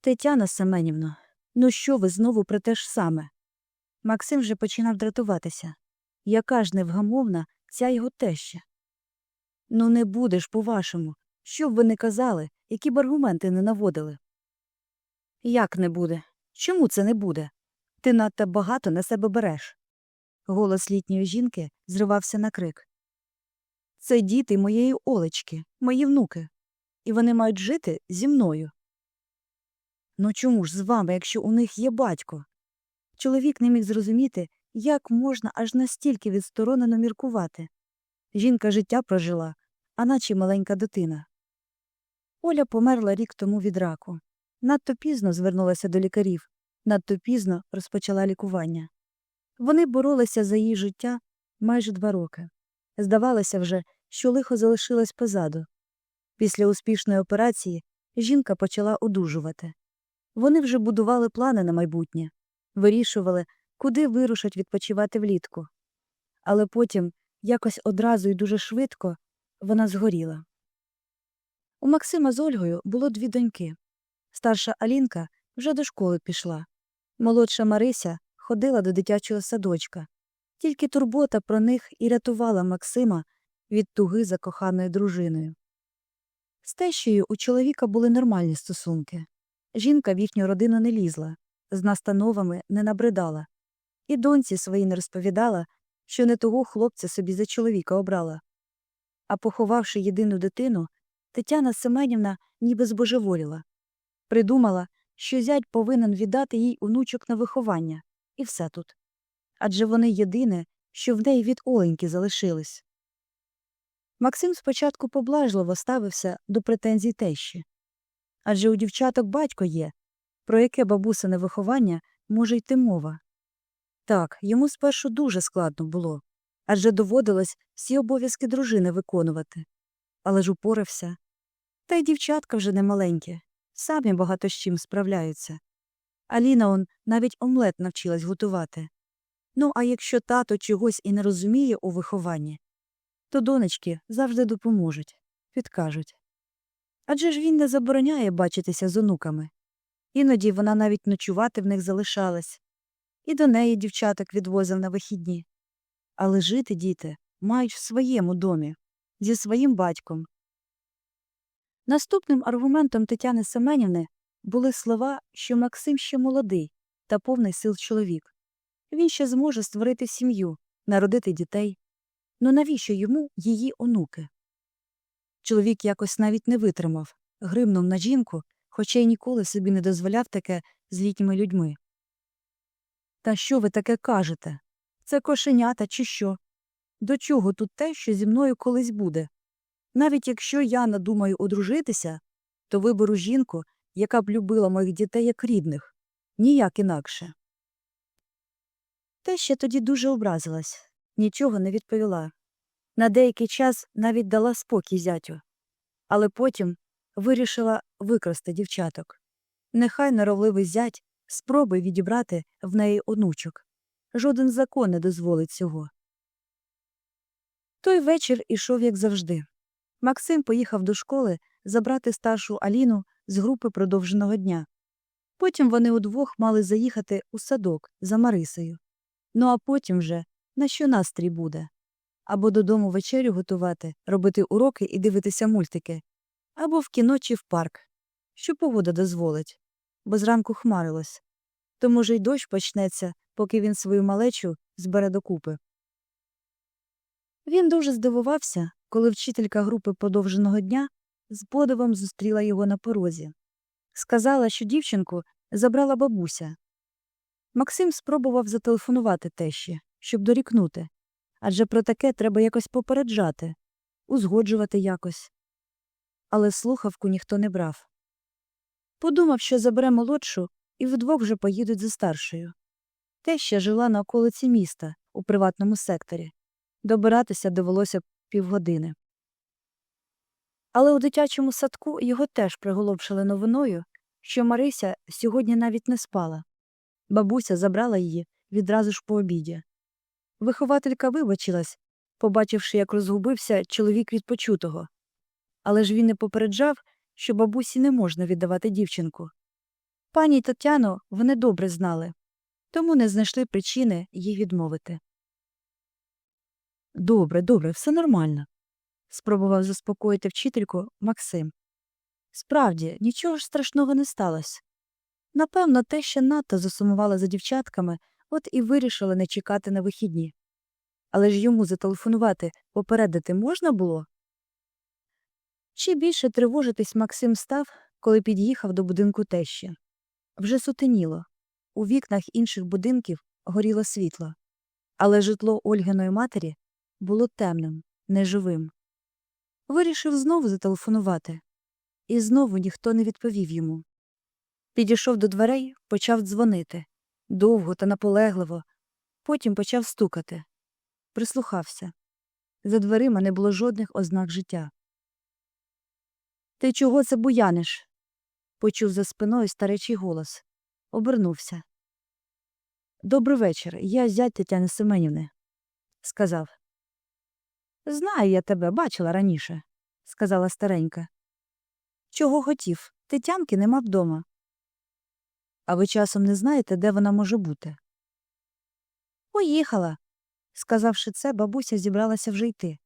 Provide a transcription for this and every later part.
Тетяна Семенівна, ну що ви знову про те ж саме? Максим вже починав дратуватися. Яка ж невгамовна ця його теща? Ну, не будеш, по-вашому. Що б ви не казали, які б аргументи не наводили? Як не буде? Чому це не буде? Ти надто багато на себе береш. Голос літньої жінки зривався на крик. Це діти моєї Олечки, мої внуки, і вони мають жити зі мною. Ну чому ж з вами, якщо у них є батько? Чоловік не міг зрозуміти, як можна аж настільки відсторонено міркувати. Жінка життя прожила, а наче маленька дитина. Оля померла рік тому від раку. Надто пізно звернулася до лікарів, надто пізно розпочала лікування. Вони боролися за її життя майже два роки. Здавалося вже, що лихо залишилось позаду. Після успішної операції жінка почала одужувати. Вони вже будували плани на майбутнє, вирішували, куди вирушать відпочивати влітку. Але потім, якось одразу і дуже швидко, вона згоріла. У Максима з Ольгою було дві доньки. Старша Алінка вже до школи пішла. Молодша Марися ходила до дитячого садочка. Тільки турбота про них і рятувала Максима від туги за коханою дружиною. З тещею у чоловіка були нормальні стосунки. Жінка в їхню родину не лізла, з настановами не набридала. І доньці своїй не розповідала, що не того хлопця собі за чоловіка обрала. А поховавши єдину дитину, Тетяна Семенівна ніби збожеволіла. Придумала, що зять повинен віддати їй онучок на виховання, і все тут. Адже вони єдине, що в неї від Оленьки залишились. Максим спочатку поблажливо ставився до претензій тещі. Адже у дівчаток батько є, про яке бабусине виховання може йти мова. Так, йому спершу дуже складно було, адже доводилось всі обов'язки дружини виконувати. Але ж упорався. Та й дівчатка вже не маленькі, самі багато з чим справляються. Аліна он навіть омлет навчилась готувати. Ну, а якщо тато чогось і не розуміє у вихованні, то донечки завжди допоможуть, підкажуть. Адже ж він не забороняє бачитися з онуками. Іноді вона навіть ночувати в них залишалась, і до неї дівчаток відвозив на вихідні. Але жити діти мають в своєму домі, зі своїм батьком. Наступним аргументом Тетяни Семенівни були слова, що Максим ще молодий та повний сил чоловік. Він ще зможе створити сім'ю, народити дітей. Ну навіщо йому її онуки? Чоловік якось навіть не витримав, гримнув на жінку, хоча й ніколи собі не дозволяв таке з літніми людьми. Та що ви таке кажете? Це кошенята, чи що? До чого тут те, що зі мною колись буде? Навіть якщо я надумаю одружитися, то виберу жінку, яка б любила моїх дітей як рідних, ніяк інакше. Теща тоді дуже образилась, нічого не відповіла. На деякий час навіть дала спокій зятю, але потім вирішила викрасти дівчаток. Нехай норовливий зять спробує відібрати в неї онучок. Жоден закон не дозволить цього. Той вечір ішов, як завжди. Максим поїхав до школи забрати старшу Аліну з групи продовженого дня. Потім вони удвох мали заїхати у садок за Марисею. Ну а потім вже на що настрій буде або додому вечерю готувати, робити уроки і дивитися мультики, або в кіно чи в парк, що погода дозволить, бо зранку хмарилось. То, може, й дощ почнеться, поки він свою малечу збере докупи. Він дуже здивувався, коли вчителька групи подовженого дня з подивом зустріла його на порозі. Сказала, що дівчинку забрала бабуся. Максим спробував зателефонувати тещі, щоб дорікнути, адже про таке треба якось попереджати, узгоджувати якось. Але слухавку ніхто не брав. Подумав, що забере молодшу, і вдвох вже поїдуть за старшою. Теща жила на околиці міста у приватному секторі. Добиратися довелося півгодини. Але у дитячому садку його теж приголомшили новиною, що Марися сьогодні навіть не спала. Бабуся забрала її відразу ж по обіді. Вихователька вибачилась, побачивши, як розгубився чоловік від почутого. Але ж він не попереджав, що бабусі не можна віддавати дівчинку. Пані Тетяну вони добре знали, тому не знайшли причини їй відмовити. Добре, добре, все нормально, спробував заспокоїти вчительку Максим. Справді, нічого ж страшного не сталося. Напевно, те, що надто засумувала за дівчатками, от і вирішила не чекати на вихідні. Але ж йому зателефонувати, попередити можна було? Чи більше тривожитись Максим став, коли під'їхав до будинку тещі. Вже сутеніло. У вікнах інших будинків горіло світло, але житло Ольгиної матері було темним, неживим. Вирішив знову зателефонувати, і знову ніхто не відповів йому. Підійшов до дверей, почав дзвонити довго та наполегливо, потім почав стукати. Прислухався. За дверима не було жодних ознак життя. Ти чого це буяниш? почув за спиною старечий голос. Обернувся. Добрий вечір. Я зять Тетяни Семенівни, сказав. Знаю я тебе, бачила раніше, сказала старенька. Чого хотів? Тетянки нема вдома. А ви часом не знаєте, де вона може бути? Поїхала. Сказавши це, бабуся зібралася вже йти.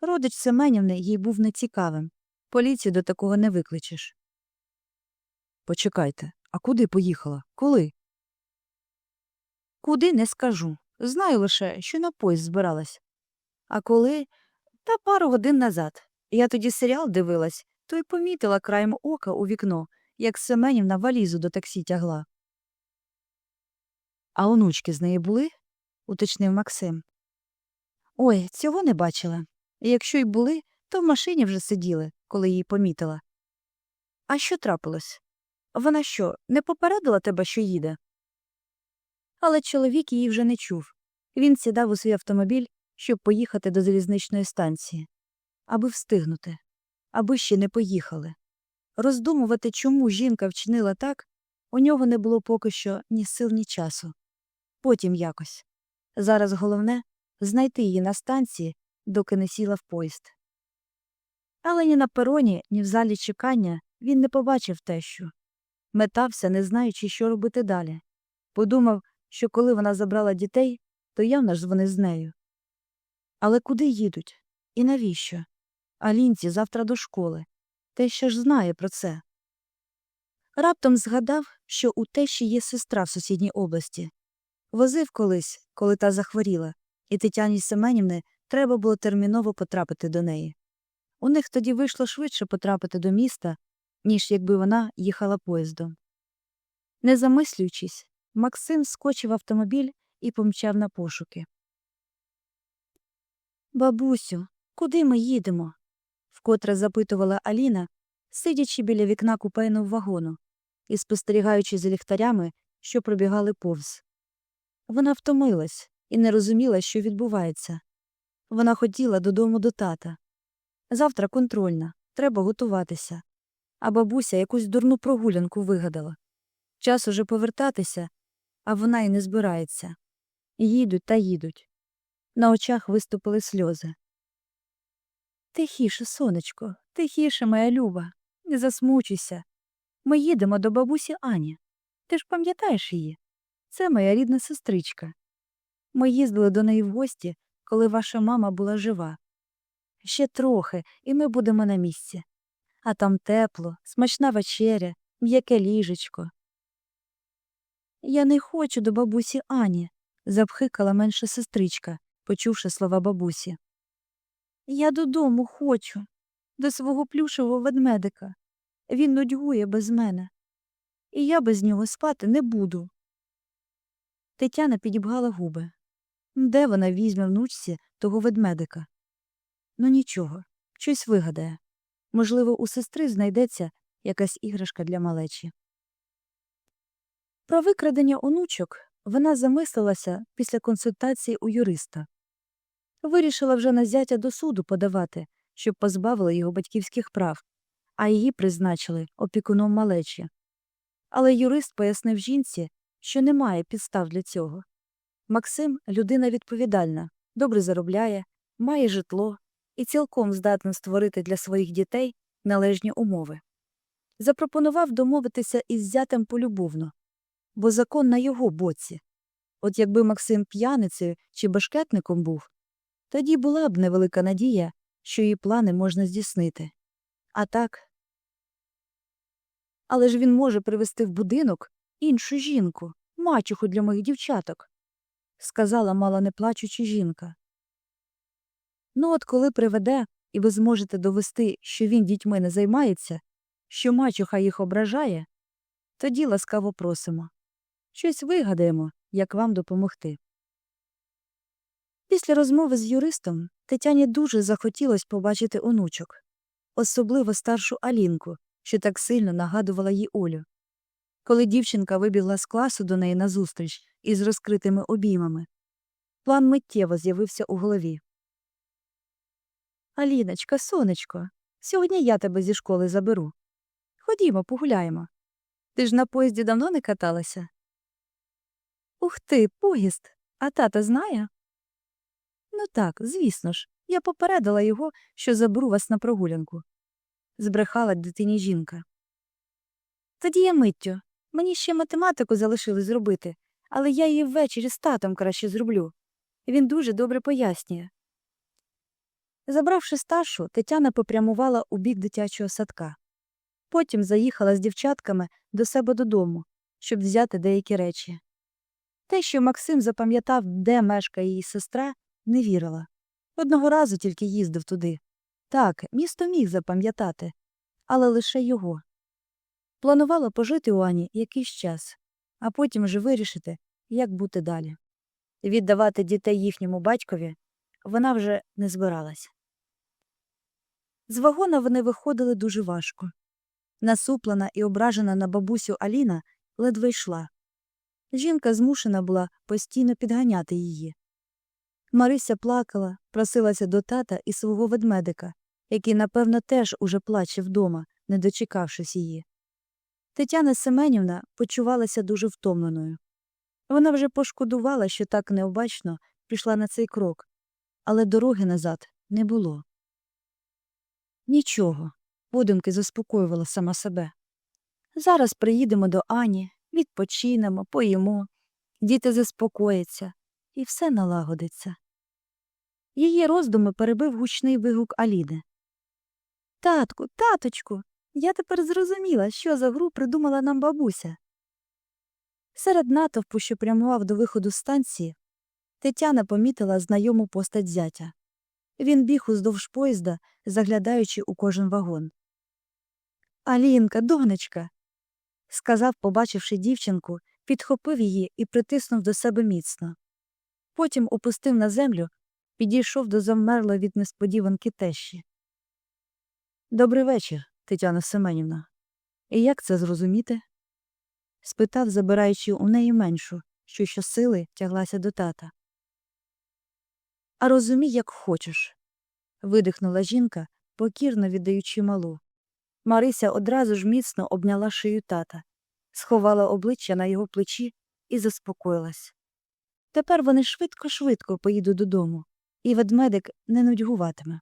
Родич Семенівни їй був нецікавим. Поліцію до такого не викличеш. Почекайте, а куди поїхала? Коли? Куди не скажу. Знаю лише, що на поїзд збиралась. А коли? Та пару годин назад. Я тоді серіал дивилась, то й помітила краєм ока у вікно, як Семенівна валізу до таксі тягла. А онучки з неї були? уточнив Максим. Ой, цього не бачила. Якщо й були, то в машині вже сиділи, коли її помітила. А що трапилось? Вона що, не попередила тебе, що їде? Але чоловік її вже не чув. Він сідав у свій автомобіль, щоб поїхати до залізничної станції, аби встигнути, аби ще не поїхали. Роздумувати, чому жінка вчинила так, у нього не було поки що ні сил, ні часу. Потім якось. Зараз головне знайти її на станції, доки не сіла в поїзд. Але ні на пероні, ні в залі чекання він не побачив тещу. Метався, не знаючи, що робити далі. Подумав, що коли вона забрала дітей, то явно ж вони з нею. Але куди їдуть? І навіщо? Алінці завтра до школи. Теща ж знає про це. Раптом згадав, що у тещі є сестра в сусідній області. Возив колись, коли та захворіла, і Тетяні Семенівни треба було терміново потрапити до неї. У них тоді вийшло швидше потрапити до міста, ніж якби вона їхала поїздом. Не замислюючись, Максим скочив автомобіль і помчав на пошуки. Бабусю, куди ми їдемо? Вкотре запитувала Аліна, сидячи біля вікна купейного вагону і спостерігаючи за ліхтарями, що пробігали повз. Вона втомилась і не розуміла, що відбувається. Вона хотіла додому до тата. Завтра контрольна, треба готуватися. А бабуся якусь дурну прогулянку вигадала. Час уже повертатися, а вона й не збирається. Їдуть та їдуть. На очах виступили сльози. Тихіше, сонечко, тихіше, моя люба, не засмучуйся. Ми їдемо до бабусі Ані. Ти ж пам'ятаєш її? Це моя рідна сестричка. Ми їздили до неї в гості, коли ваша мама була жива. Ще трохи, і ми будемо на місці. А там тепло, смачна вечеря, м'яке ліжечко. Я не хочу до бабусі Ані, запхикала менша сестричка, почувши слова бабусі. Я додому хочу, до свого плюшевого ведмедика. Він нудьгує без мене. І я без нього спати не буду. Тетяна підібгала губи. Де вона візьме внучці того ведмедика? Ну нічого, щось вигадає. Можливо, у сестри знайдеться якась іграшка для малечі. Про викрадення онучок вона замислилася після консультації у юриста. Вирішила вже на зятя до суду подавати, щоб позбавили його батьківських прав, а її призначили опікуном малечі. Але юрист пояснив жінці, що немає підстав для цього. Максим людина відповідальна, добре заробляє, має житло і цілком здатен створити для своїх дітей належні умови. запропонував домовитися із зятем полюбовно, бо закон на його боці. От якби Максим п'яницею чи башкетником був, тоді була б невелика надія, що її плани можна здійснити. А так. Але ж він може привезти в будинок іншу жінку, мачуху для моїх дівчаток, сказала мало не плачучи жінка. Ну, от коли приведе, і ви зможете довести, що він дітьми не займається, що мачуха їх ображає, тоді ласкаво просимо. Щось вигадаємо, як вам допомогти. Після розмови з юристом Тетяні дуже захотілось побачити онучок, особливо старшу Алінку, що так сильно нагадувала їй Олю. Коли дівчинка вибігла з класу до неї назустріч із розкритими обіймами, план миттєво з'явився у голові. Аліночка, сонечко, сьогодні я тебе зі школи заберу. Ходімо, погуляємо. Ти ж на поїзді давно не каталася? Ух ти, поїзд. А тата знає? Ну так, звісно ж, я попередила його, що заберу вас на прогулянку. Збрехала дитині жінка. Тоді я миттю. Мені ще математику залишилось зробити, але я її ввечері з татом краще зроблю. Він дуже добре пояснює. Забравши старшу, Тетяна попрямувала у бік дитячого садка. Потім заїхала з дівчатками до себе додому, щоб взяти деякі речі. Те, що Максим запам'ятав, де мешкає її сестра, не вірила. Одного разу тільки їздив туди. Так, місто міг запам'ятати, але лише його. Планувала пожити у Ані якийсь час, а потім вже вирішити, як бути далі. Віддавати дітей їхньому батькові вона вже не збиралась. З вагона вони виходили дуже важко. Насуплена і ображена на бабусю Аліна ледве йшла. Жінка змушена була постійно підганяти її. Марися плакала, просилася до тата і свого ведмедика, який, напевно, теж уже плаче вдома, не дочекавшись її. Тетяна Семенівна почувалася дуже втомленою. Вона вже пошкодувала, що так необачно пішла на цей крок, але дороги назад не було. Нічого, подумки заспокоювала сама себе. Зараз приїдемо до Ані, відпочинемо, поїмо, діти заспокояться, і все налагодиться. Її роздуми перебив гучний вигук Аліни. Татку, таточку, я тепер зрозуміла, що за гру придумала нам бабуся. Серед натовпу, що прямував до виходу з станції, Тетяна помітила знайому постать зятя. Він біг уздовж поїзда, заглядаючи у кожен вагон. Алінка, донечка. сказав, побачивши дівчинку, підхопив її і притиснув до себе міцно. Потім опустив на землю, підійшов до завмерлої від несподіванки тещі. Добрий вечір, Тетяна Семенівна. І як це зрозуміти? спитав, забираючи у неї меншу, що щосили тяглася до тата. А розумій, як хочеш. видихнула жінка, покірно віддаючи малу. Марися одразу ж міцно обняла шию тата, сховала обличчя на його плечі і заспокоїлась. Тепер вони швидко-швидко поїдуть додому, і ведмедик не нудьгуватиме.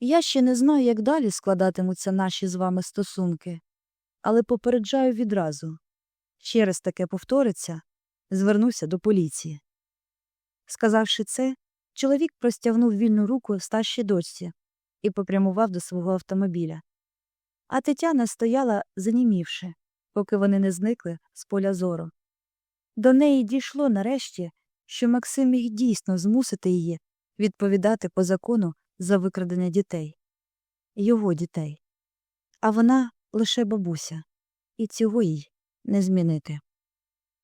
Я ще не знаю, як далі складатимуться наші з вами стосунки, але попереджаю відразу. Ще раз таке повториться, звернуся до поліції. Сказавши це, чоловік простягнув вільну руку старшій дочці і попрямував до свого автомобіля. А Тетяна стояла, занімівши, поки вони не зникли з поля зору. До неї дійшло нарешті, що Максим міг дійсно змусити її відповідати по закону за викрадення дітей, його дітей. А вона лише бабуся, і цього їй не змінити.